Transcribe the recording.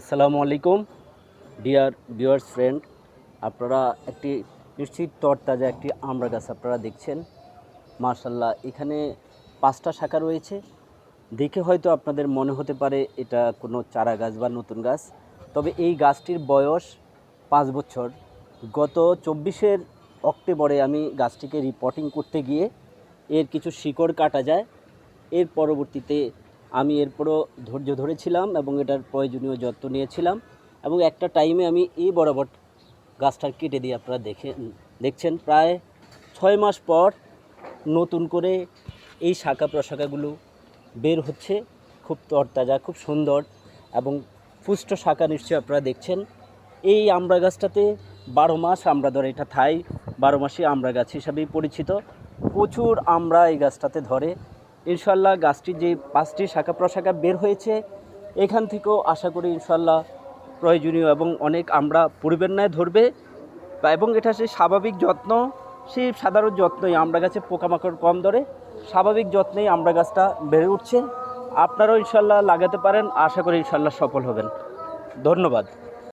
আসসালামু আলাইকুম, dear viewers friend. আপনারা একটি নিশ্চিত তরতাজা একটি আমরা গাছ আপনারা দেখছেন। মার্শাল্লাহ এখানে পাঁচটা শাখা রয়েছে। দেখে হয়তো আপনাদের মনে হতে পারে এটা কোনো চারা গাছ বা নতুন গাছ। তবে এই গাছটির বয়স পাঁচ বছর। গত চব্বিশের অক্টোবরে আমি গাছটিকে রিপোর্টিং করতে গিয়ে এর কিছু শিকড় কাটা যায়। এর পরবর্তীতে আমি এরপরও ধৈর্য ধরেছিলাম এবং এটার প্রয়োজনীয় যত্ন নিয়েছিলাম এবং একটা টাইমে আমি এই বরাবর গাছটা কেটে দিয়ে আপনারা দেখে, দেখছেন। প্রায় ছয় মাস পর নতুন করে এই শাখা প্রশাখাগুলো বের হচ্ছে। খুব তরতাজা, খুব সুন্দর এবং পুষ্ট শাখা নিশ্চয়ই আপনারা দেখছেন। এই আমড়া গাছটাতে বারো মাস আমরা ধরে এটা থাই, বারো মাসে আমড়া গাছ হিসাবেই পরিচিত। প্রচুর আমরা এই গাছটাতে ধরে। ইনশাল্লাহ গাছটির যে পাঁচটি শাখা প্রশাখা বের হয়েছে, এখান থেকেও আশা করি ইনশাল্লাহ প্রয়োজনীয় এবং অনেক আমরা পরিবের ন্যায় ধরবে এবং এটা সেই স্বাভাবিক যত্ন, সেই সাধারণ যত্নই আমরা গাছে পোকামাকড় কম ধরে, স্বাভাবিক যত্নেই আমরা গাছটা বেড়ে উঠছে। আপনারাও ইনশাল্লাহ লাগাতে পারেন, আশা করি ইনশাল্লাহ সফল হবেন। ধন্যবাদ।